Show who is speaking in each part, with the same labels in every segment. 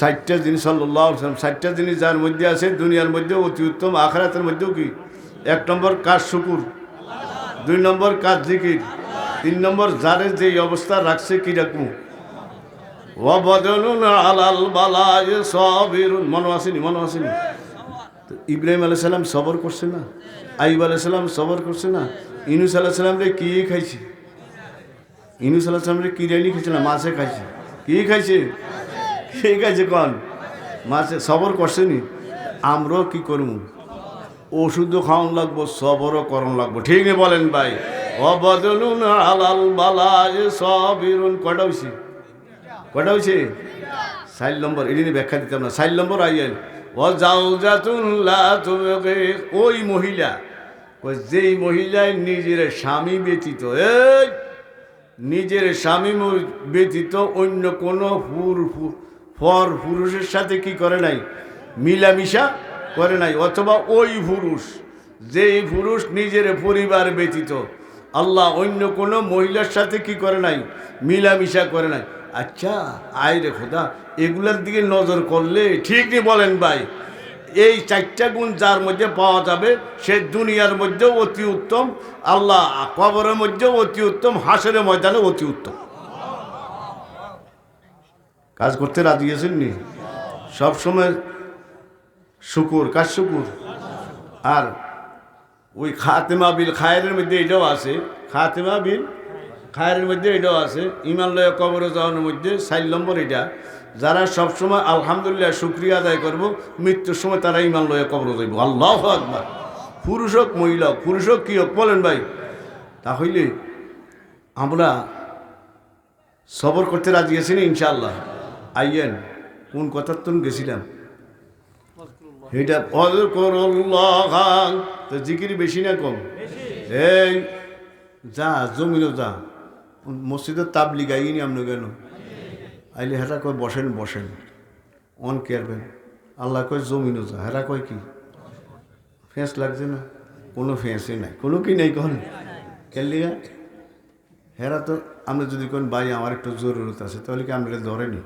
Speaker 1: ষাটটা জিনিস সাল্লাহ ষাটটা জিনিস যার মধ্যে আছে, দুনিয়ার মধ্যে অতি উত্তম, আখরাতের মধ্যেও কি? এক নম্বর কাজ শুকুর, দুই নম্বর কাজ জিকির, তিন নম্বর যারে যে অবস্থা রাখছে কি রাখব ওয়াবদলুন আলাল বালায় সাবিরুন মনে আসেনি মনে আসেনি। ইব্রাহিম আলাইহিস সালাম সবর করছে না? আইব আলাইহিস সালাম সবর করছে না? ইনুস আলাইহিস সালাম রে কি খাইছে? ইনুস আলাইহিস সালাম রে কি রেলি খাইছে না? মাছে খাইছে? কি খাইছে? কি খাইছে কন? মাছে সবর করছে নি? আমরাও কি করব? ওষুধও খাওয়ান লাগবো, সবরও করণ লাগবো। ঠিক নেই বলেন ভাই। অবদলুন আলাল বালায় সাবিরুন। কটা হইছে? কটা হয়েছে সাইল নম্বর। এটি ব্যাখ্যা দিতাম না। সাইল নম্বর আইয়েন ও যাও জাতুল্লাহ তোমাকে ওই মহিলা। যেই মহিলায় নিজের স্বামী ব্যতীত, এই নিজের স্বামী ব্যতীত অন্য কোনো পু- ফর পুরুষের সাথে কি করে নাই? মিলামিশা করে নাই, অথবা ওই পুরুষ, যেই পুরুষ নিজের পরিবার ব্যতীত, আল্লাহ অন্য কোনো মহিলার সাথে কি করে নাই? মিলামিশা করে নাই। আচ্ছা আয় রে খোদা, এগুলার দিকে নজর করলে ঠিকই বলেন ভাই। এই চারটা গুণ যার মধ্যে পাওয়া যাবে, সে দুনিয়ার মধ্যেও অতি উত্তম, আল্লাহ কবরের মধ্যেও অতি উত্তম হাসের ময়দানে অতি উত্তম। কাজ করতে রাজি আছেন নি? সবসময় শুকুর কাজ শুকুর? আর ওই খাতেমা বিল খায়ের মধ্যে এটাও আছে, খাতেমা বিল খায়ের মধ্যে এটাও আছে, ইমান লয় কবরে যাওয়ার মধ্যে সাইল নম্বর এটা। যারা সবসময় আলহামদুলিল্লাহ শুক্রিয়া আদায় করব মৃত্যুর সময় তারা ইমান লয়ে কবর যাইব। আল্লাহ আকবার। পুরুষ হোক মহিলা হোক পুরুষ হোক কী হোক বলেন ভাই। তাহলে আমরা সবর করতে রাজি আছি না ইনশাআল্লাহ। আইয়েন কোন কথার তো গেছিলাম? এটা তো জিকির বেশি না কম? এই যা জমিনও যা। মসজিদের তাবলি গাইনি আপনি কেন? আইলে হেরা কয় বসেন বসেন। অন কেয়ারবেন আল্লাহ কয় জমিনও যা। হেরা কয় কি? ফেঁস লাগছে না? কোনো ফেঁসই নাই। কোনো কি নেই কন? খেললিগা হেরা তো আমরা যদি কোন ভাই, আমার একটু জরুরত আছে, তাহলে কি আমরা ধরেনি?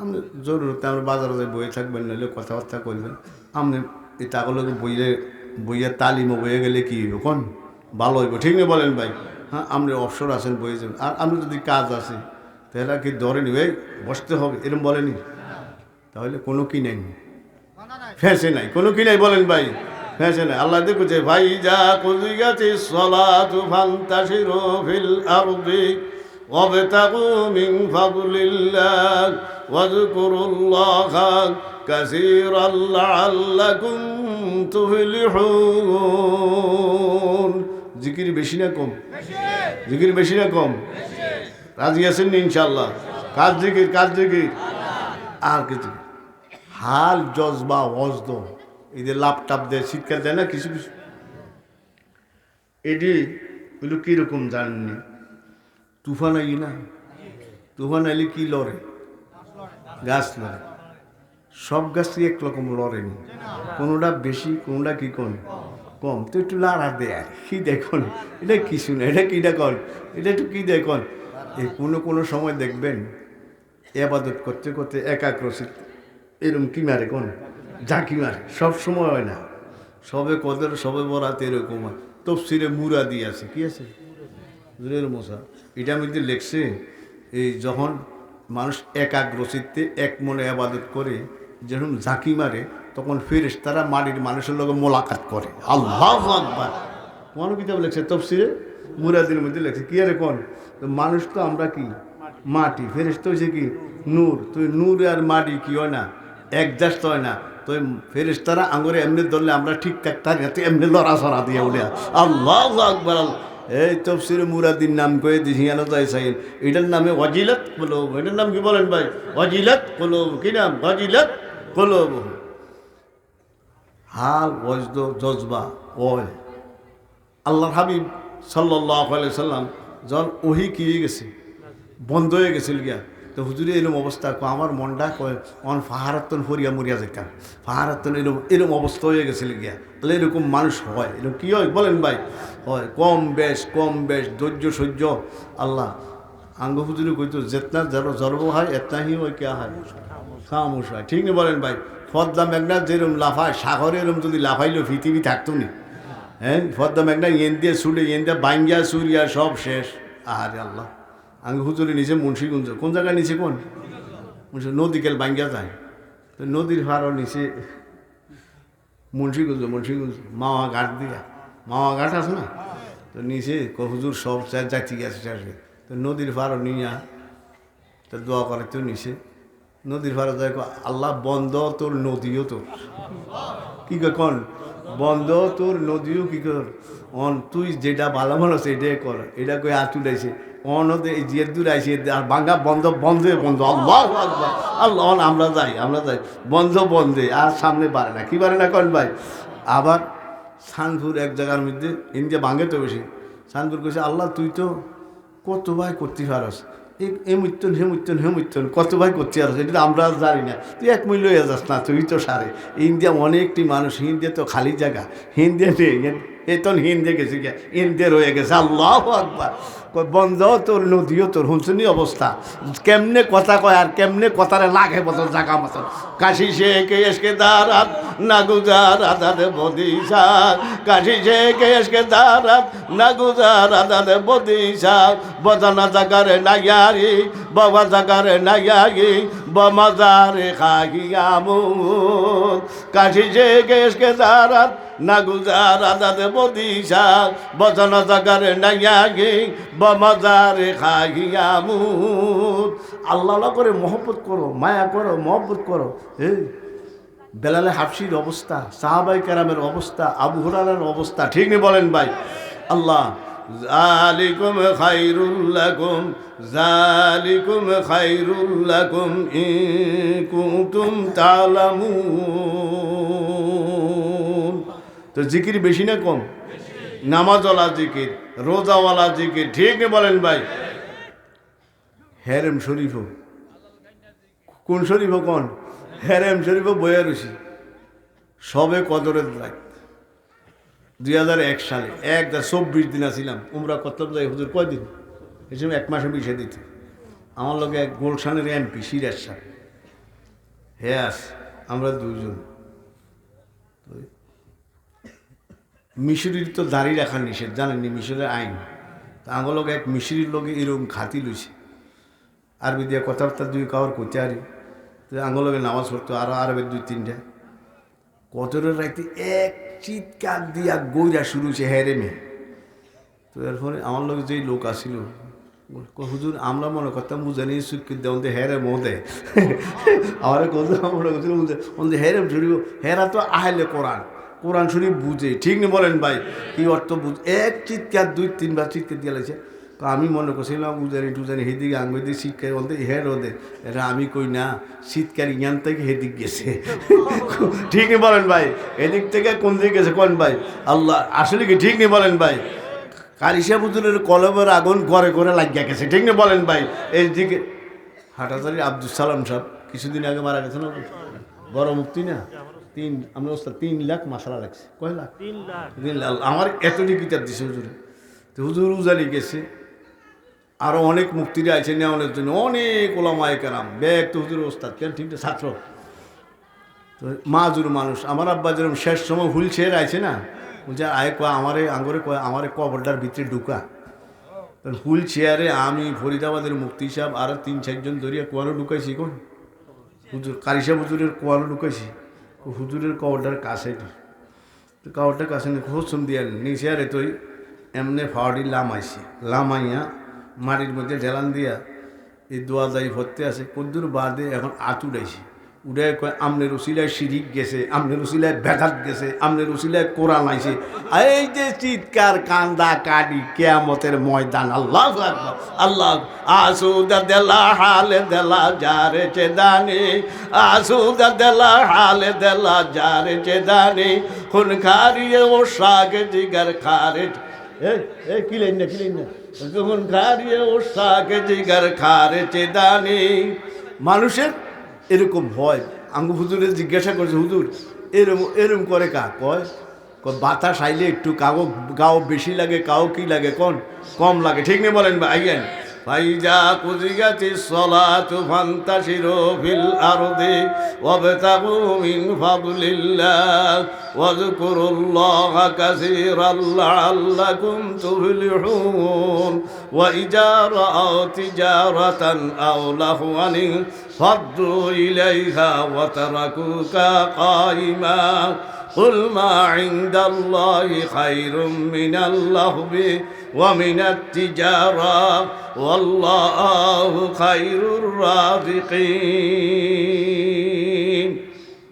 Speaker 1: আপনি জরুরত, আমরা বাজারে যাই, বইয়ে থাকবেন নাহলে কথাবার্তা করবেন আপনি এই টাকাগুলোকে বইয়ে বইয়ের তালিমও বইয়ে গেলে কি হইব কোন? ভালো হইব। ঠিক নেই বলেন ভাই? হ্যাঁ আপনি অবসর আছেন, বইয়ে যাবেন। আর আপনি যদি কাজ আছে তাহলে কি ধরেনি ভাই বসতে হবে এরকম বলেনি তাহলে কোনো কি নেই ফেঁসে নাই কোনো কি নাই বলেন ভাই ফেঁসে নাই আল্লাহ দেখুছে ভাই যা কজি গেছে সলা তুফান তাসির ফিল আরদি وابتغوا من فضل الله واذكروا الله كثيرا لعلكم تفلحون জিকির বেশি না কম জিকির বেশি না কম রাজি আছেন ইনশাল্লাহ কাজ জিকির কাজ জিকির। আর কিছু হাল, জজবা ওজদ এই যে লাভ টাপ দেয় শীতকাল দেয় না, কিছু কিছু। এটি এগুলো কীরকম জানেননি তুফান আই না? তুফান আইলে কি লড়ে? গাছ লড়ে। সব গাছই একরকম লড়েনি কোনোটা বেশি, কোনোটা কি কোন কম। তো একটু লাড়া দেয়। কি দেখুন? এটা কিছু না, এটা কী দেখুন? এটা একটু কী দেখুন? এই কোনো কোনো সময় দেখবেন, এবাদত করতে করতে একাগ্রচিত এরকম কি মারে কোন? ঝাঁকি মারে, সব সময় হয় না। সবে কদের, সবে বরাতে এরকম হয়। তফসিরে মুরা দিয়ে আছে, কি আছে? মশা। এটা আমি মধ্যে লেখছে, এই যখন মানুষ একাগ্রচিত্তে এক মনে আবাদত করে যখন ঝাঁকি মারে, তখন ফেরেস তারা মাটির মানুষের লোক মোলাকাত করে। আল্লাহ আকবার। কোন কিতাব লেখছে তফসিরে? মুরাদির মধ্যে লেখছে, কি আরে কোন মানুষ তো আমরা কি? মাটি। ফেরেস তো হয়েছে কি? নূর। তুই নূর আর মাটি কি হয় না? একজাস্ট হয় না। তো ফেরেস তারা আঙুরে এমনি ধরলে আমরা ঠিকঠাক থাকি তুই এমনি লড়াছড়া দিয়ে উঠে আল্লাহ আকবার এই তফসির মুরাদির নাম করে দিছি আলো তাই সাইন। এটার নামে ওয়াজিলত কলব এটার নাম কি বলেন ভাই? ওয়াজিলত কলব কি নাম? ওয়াজিলত কলব হাল, ওয়াজদ, জজবা ওয় আল্লাহর হাবিব সাল্লাম, যখন ওহি কি হয়ে গেছে? বন্ধ হয়ে গেছিল গিয়া। তো হুজুরে এরম অবস্থা আমার মনটা কয়, অন ফাহারাত্তন ফরিয়া মরিয়া যেতাম ফাহারাত্তন এরম এরম অবস্থা হয়ে গেছিল গিয়া। তাহলে এরকম মানুষ হয়, এরকম কী হয় বলেন ভাই? হয়, কম বেশ কম বেশ, ধৈর্য, সহ্য, আল্লাহ। আঙ্গ হুজুরে কইতো, যেতনা জড় জর্ব হয় এতনা হি ওই কে হয়? খামোশ হয়। ঠিক নেই বলেন ভাই? ফদ্দা মেঘনা যেরম লাফায়, সাগরে এরম যদি লাফাইলো পৃথিবী থাকতো নি। হ্যাঁ? ফদ্দা মেঘনা ইয়েন দিয়ে ছুটে ইয়েন দিয়ে বাঙ্গিয়া, সুরিয়া, সব শেষ। আহারে আল্লাহ। আঙ্গ হুজুরে নিচে মুন্সিগঞ্জ। কোন জায়গায় নিচে কোন? মুন্সি নদী কেল বাঙ্গিয়া যায়। তো নদীর ভাড়ও নিচে মুন্সিগঞ্জ মুন্সিগঞ্জ, মাওয়া ঘাট দিয়া। মাওয়া ঘাট আছে না? তো নিচে হুজুর সব চার যাচ্ছি গেছে শেষে তো নদীর পাড়ও নিয়া তো দোয়া করে তো নিচে। নদীর পাড়ে যায় আল্লাহ বন্ধ তোর, নদীও তোর। কি কন? বন্ধ, তোর নদীও কি কর? অন, তুই যেটা ভালো ভালো সেটাই কর। এটা কই আর তুলাইছে অনতে যে দূর আইছে আর বাঙ্গা বন্ধ, বন্ধে বন্ধ। আল্লাহ আকবার। আল্লাহ, অন, আমরা যাই আমরা যাই। বন্ধ, বন্ধে আর সামনে পারে না। কি পারে না কন ভাই? আবার সানপুর এক জায়গার মধ্যে, ইন্ডিয়া ভাঙে তো বেশি। সানপুর কইছে, আল্লাহ, তুই তো কত ভাই করতে পারস? এ- এ মৃত্যুন হে মৃত্যুন হে মৃত্যুন কত ভাই করতে আর এটা আমরা জানি না। তুই এক মূল্য যাস না, তুই তো সারে। ইন্ডিয়া অনেকটি মানুষ হিন্দিয়া তো খালি জায়গা হিন্দিয়া নেই। এতন হিন্দে গেছে গিয়া ইন্দিয়া রয়ে গেছে, আল্লাহ আকবার। বন্ধ তোর, নদীও তোর, হুনসুনি অবস্থা। কেমনে কথা কয় আর কেমনে কথারে লাগে মতন, জাগা মতন। কাশি শেখ এসকে দারাত না গুজার আদারে বদিসা কাশি শেখ এসকে দারাত না গুজার আদারে বদিসা বদানা জাগারে নাইয়ারি, বাবা জাগারে নাইয়ারি বমাজারে খাগিয়ামুন কাশি শেখ এসকে দারাত না গুজার বদিসা বদানা জাগারে নাইয়ারি বমাজারে খাগিয়ামুন আল্লাহ আল্লাহ করে মহব্বত করো, মায়া করো, মহব্বত করো। এই বেলালে হাফসির অবস্থা, সাহাবাই কেরামের অবস্থা, আবু হুরানের অবস্থা, ঠিক নেই বলেন ভাই? আল্লাহ, জালিকুম খাইরুল্লাকুম জালিকুম খাইরুল্লাকুম ইন কুনতুম তালামুন। তো জিকির বেশি না কম? নামাজওয়ালা জিকির, রোজাওয়ালা জিকির, ঠিক বলেন ভাই। হেরেম শরীফও। কোন শরীফ কোন? হেরেম শরীফ বইয়া রয়েছি। সবে কদরের রাত। দুই হাজার এক সালে, এক চব্বিশ দিন আসিলাম উমরা করতাম যাই হুজুর কয়দিন? এই সময় এক মাসে বিষে দিত। আমার লগে এক গোলশানের এমপি, সিরাজ সাহেব। হে আস, আমরা দুজন মিশরির তো দাড়ি রাখা নিষেধ, জানেননি? মিশরের আইন। তা এক মিশরির লগে এরকম খাতি লইছে আরবি দিয়ে কথাবার্তা দুই কাওয়ার করতে আরি আঙুলকে নামাজ পড়তো আরও আরবের দুই তিনটা। কতরের রাইতে এক চিৎকার দিয়া গইরা শুরু হয়েছে হেরে মেয়ে। তো এরপরে আমার লোক যেই লোক আসিল হুজুর, আমরা মনে করতাম বুঝানি সুখ্যিত দেওয়া হেরে মো দেয় আমার কথা আমরা করছিল বলতে হেরে শরীফ হেরা তো আহলে কোরআন। কোরআন শরীফ বুঝে। ঠিক নেই বলেন ভাই? কি অর্থ বুঝ? এক চিৎকার, দুই, তিনবার চিৎকার দিয়ে লাগছে। তো আমি মনে করছিলাম, উজানি টুজানি হেদিকে আঙ্গুল দিয়ে শীতকার বলতে হের ওদের এটা আমি কই না? শীতকার ইয়ান থেকে হেদিক গেছে। ঠিকই বলেন ভাই? এদিক থেকে কোন দিকে গেছে কোন ভাই? আল্লাহ, আসলে কি ঠিক নেই বলেন ভাই? কালিশা পুতুলের কলমের আগুন ঘরে ঘরে লাগিয়া গেছে। ঠিক নেই বলেন ভাই? এইদিকে হাটাচারি আব্দুল সালাম সাহেব, কিছুদিন আগে মারা গেছে না? বড় মুক্তি না? তিন আমরা ওস্তাদ তিন লাখ মাসালা লাগছে। কয় লাখ?
Speaker 2: তিন লাখ।
Speaker 1: দিন লাল আমার এতটি কিতাব দিছে হুজুরে। তো হুজুর উজালি গেছে। আরও অনেক মুক্তিরা আছে নেওয়ানোর জন্য। অনেক ওলামায় কেরাম। ব্যাগ তো হুজুর ওস্তাদ। কেন ঠিক ছাত্র? তো মাজুর মানুষ। আমার আব্বা যেরকম শেষ সময় হুল চেয়ার আছে না বলছে আয় কয় আমারে আঙ্গরে কয় আমারে কবরটার ভিতরে ঢুকা। হুইল চেয়ারে আমি ফরিদাবাদের মুক্তি সাহেব আরও তিন চারজন ধরিয়া কোয়ানো ঢুকাইছি কোন হুজুর কারিসা হুজুরের কোয়ানো ঢুকাইছি। হুজুরের কবরটার কাছে। তো কাপড়টার কাছে হোসুন দিয়ে নিচে আরে তুই এমনি ফাওয়ারি লামাইছি। লামাইয়া মাটির মধ্যে ঢেলান দিয়া এই দোয়া যাই ভর্তি আছে। কদ্দুর বাদে এখন আঁচুড়াইছি উড়ে কয় আমনের উসিলায় শিরিক গেছে আমনের উসিলায় বেঘাত গেছে আমনের উসিলায় কোরআন আইছে। এই যে চিৎকার, কান্দা কাটি কেয়ামতের ময়দান, আল্লাহ আল্লাহ আসুদা দেলা হালে দেলা যারে চেদানি, আসুদা দেলা হালে দেলা যারে চেদানি, খুন খারিয়ে ও শাক জিগার খারে, এই এই কিলেন না কিলেন না? খুন খারিয়ে ও শাক জিগার খারে চেদানি, মানুষের এরকম হয়। আঙ্গু হুজুরে জিজ্ঞাসা করেছে, হুজুর, এরম এরম করে কা? কয় বাতাস আইলে একটু কাউ গাও বেশি লাগে কাউ কি লাগে, কোন? কম লাগে। ঠিক নেই বলেন ভাই ফাইজা কুজিয়াতি সলাত ফান্তাসিরু ফিল আরদি ওয়াবতাগু মিন ফাদলিল্লাহ ওয়াযকুরুল্লাহ কাসীরান লাআল্লাকুম তুফলিহুন। ওয়াইজা রাআউ তিজারাতান আও লাহওয়ান ফাদ্দু ইলাইহা ওয়া তারাকুকা কাইমা قل ما عند الله خير من اللهو ومن التجارة والله خير الرازقين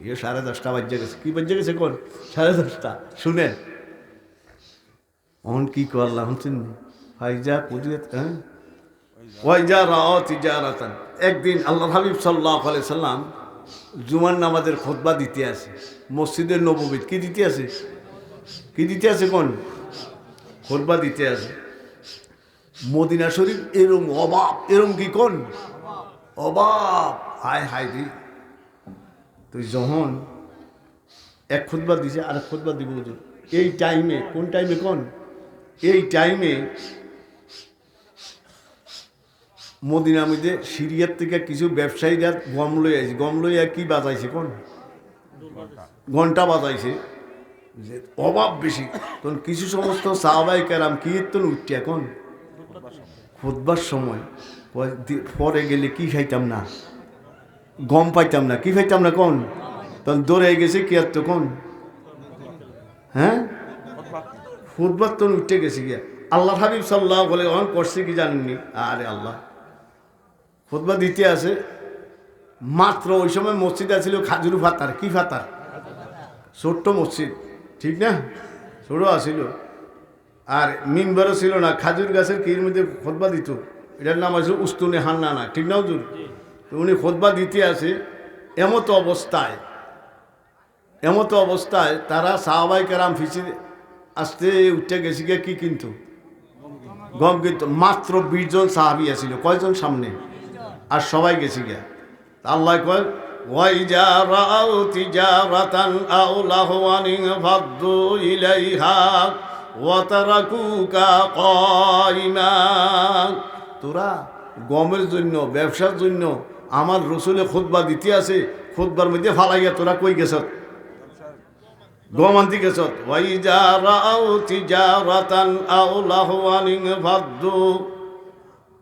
Speaker 1: ये সাড়ে দশটা বাজে গেছে কি বাজে গেছে কোন সাড়ে দশটা শুনে অন কি করলাম শুননি ফাইজা কুদিয়াত হ্যাঁ ওয়াইজা রাও তিজারাতান একদিন আল্লাহ হাবিব সাল্লাহ আলাইহি সাল্লাম জুমার নামাজের খোদবা দিতে আছে মসজিদের নববীত কি দিতে আছে কি দিতে আছে কোন? খোদবা দিতে আছে মদিনা শরীফ এরম অবাব এরম কি কোন? অবাব হায় হায় রে। তুই যখন এক খুদবা দিছে আর এক খুদবা দিব। এই টাইমে কোন টাইমে কোন? এই টাইমে মদিনা মধ্যে সিরিয়ার থেকে কিছু ব্যবসায়ীরা গম লই আছে গম লইয়া কি বাজাইছে কোন? ঘণ্টা বাজাইছে। যে অভাব বেশি। তখন কিছু সমস্ত সাহাবাই কেরাম কীর্তন উঠছে এখন খুদবার সময়। পরে গেলে কি খাইতাম না? গম পাইতাম না। কি খাইতাম না কোন? তখন দৌড়ে গেছে কি আর তো কোন? হ্যাঁ? ফুটবল তো উঠে গেছে গিয়া। আল্লাহ হাবিব সাল্লাহ বলে অন করছে কি জানেননি? আরে আল্লাহ। খুতবা দিতে আছে মাত্র ওই সময় মসজিদ আছিল খাজুরু ফাতার। কি ফাতার? ছোট্ট মসজিদ। ঠিক না? ছোট আছিল। আর মিনবারও ছিল না। খাজুর গাছের কির মধ্যে খোদবা দিত। এটার নাম আছে উস্তুনে হান্না না ঠিক না হুজুর? উনি খোদবা দিতে আছে এমতো অবস্থায় এমতো অবস্থায় তারা সাহাবাই কারাম ফিসি আসতে উঠে গেছি গিয়ে কি কিন্তু? গম কিন্তু। মাত্র বিশজন সাহাবি আছিল। কয়জন সামনে? আর সবাই গেছি গিয়া। আল্লাহ কয় ওয়াইজা রাও তিজারাতান আও লাহওয়ান ফাদ্দু ইলাইহা ওয়া তারাকুকা কাইমা। তোরা গমের জন্য, ব্যবসার জন্য আমার রসুলে খুতবা দিতে আছে, খুতবার মধ্যে ফালাইয়া তোরা কই গেছ গম আনতে গেছ ওয়াইজা রাও তিজারাতান আও লাহওয়ান ফাদ্দু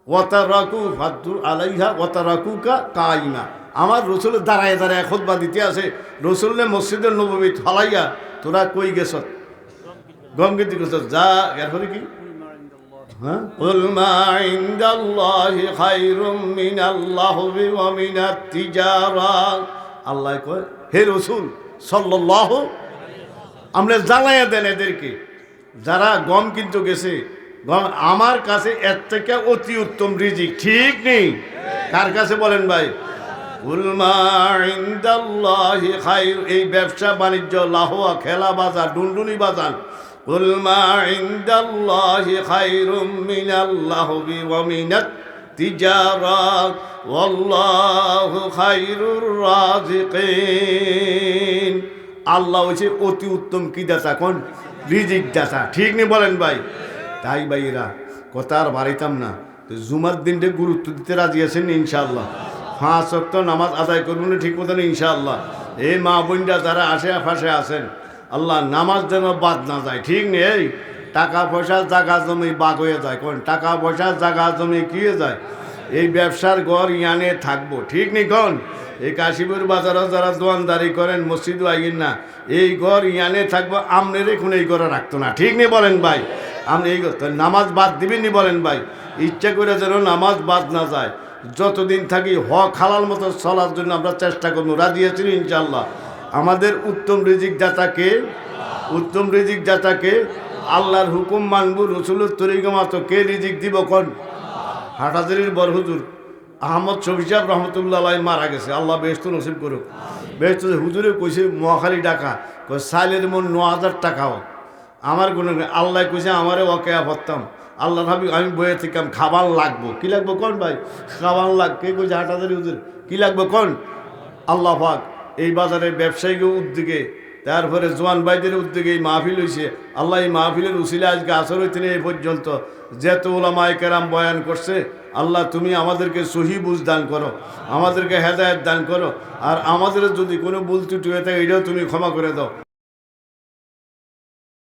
Speaker 1: ওয়াতারাকু ফাদ্দু আলাইহা ওয়াতারাকুকা কাইমা আমার রসুলের দাঁড়ায় দাঁড়ায় খুতবা দিতে আছে রসুলের মসজিদের নবমী ফালাইয়া তোরা কই গেছ গঙ্গিতি গেছ যা এরপরে কি হ্যাঁ قل ما عند الله خير من اللهو ومن التجارة আল্লাহ কয় হে রসুল সাল্লাল্লাহু আমরা জ্বালাইয়া দেন এদেরকে যারা গম কিন্তু গেছে গম আমার কাছে এর থেকে অতি উত্তম রিজিক, ঠিক নেই। কার কাছে বলেন ভাই? এই ব্যবসা বাণিজ্য, লাহোয়া, খেলা বাজার, ডুনডুনি বাজার। আল্লাহ হচ্ছে অতি উত্তম কি দাতা কোন? রিজিক দাতা, ঠিক নেই বলেন ভাই। তাই ভাইরা কথা আর বাড়াইতাম না। জুমার দিনটা গুরুত্ব দিতে রাজি আছেন ইনশাআল্লাহ। পাঁচ অক্ট নামাজ আদায় করবেন ঠিক মতন ইনশাআল্লাহ। এই মা বোনরা যারা ফাঁসে আছেন, আল্লাহ নামাজ যেন বাদ না যায়, ঠিক নেই টাকা পয়সা জাগা জমি বাগ হয়ে যায়। কোন টাকা পয়সা জাগা জমি কি হয়ে যায়? এই ব্যবসার ঘর ইয়ানে থাকব, ঠিক নেই কোন? এই কাশীপুর বাজারে যারা দোয়ানদারি করেন, মসজিদ আইন না, এই ঘর ইয়ানে থাকব আমনের এখন এই ঘরে রাখতো না, ঠিক নেই বলেন ভাই। আপনি এই তো নামাজ বাদ দিবেননি বলেন ভাই। ইচ্ছা করে যেন নামাজ বাদ না যায়। যতদিন থাকি হক হালাল মতো চলার জন্য আমরা চেষ্টা করব। রাজি আছি ইনশাল্লাহ আমাদের উত্তম রিজিক দাতাকে উত্তম রিজিক দাতাকে আল্লাহর হুকুম মানবু, রসুলের তরিকা মাতো কে রিজিক দিব কন? হাটাজারির বড় হুজুর আহমদ শফি সাহেব রহমতুল্লাহ মারা গেছে। আল্লাহ বেহস্ত নসিব করুক। বেহস্ত হুজুরে কইছে, মহাখালী টাকা কই সাইলের মন ন হাজার টাকাও। আমার কোনো আল্লাহ কইছে, আমারে ওকে ভরতাম আল্লাহ ভাবি, আমি বইয়ে থেকে খাবার লাগবো। কি লাগবো কোন ভাই? খাবার লাগ কে কইছে হাটাজারি হুজুর। কি লাগবো কোন? আল্লাহ পাক, এই বাজারে ব্যবসায়িক উদ্যোগে, তারপরে জোয়ান ভাইদের উদ্যোগে এই মাহফিল হয়েছে আল্লাহ এই মাহফিলের উসিলে আজকে আসর হইতে এই পর্যন্ত। যেত ওলামায় কেরাম বয়ান করছে, আল্লাহ তুমি আমাদেরকে সহি বুঝ দান করো, আমাদেরকে হেদায়ত দান করো। আর আমাদের যদি কোনো ভুল ত্রুটি হয়ে থাকে, এটাও তুমি ক্ষমা করে দাও।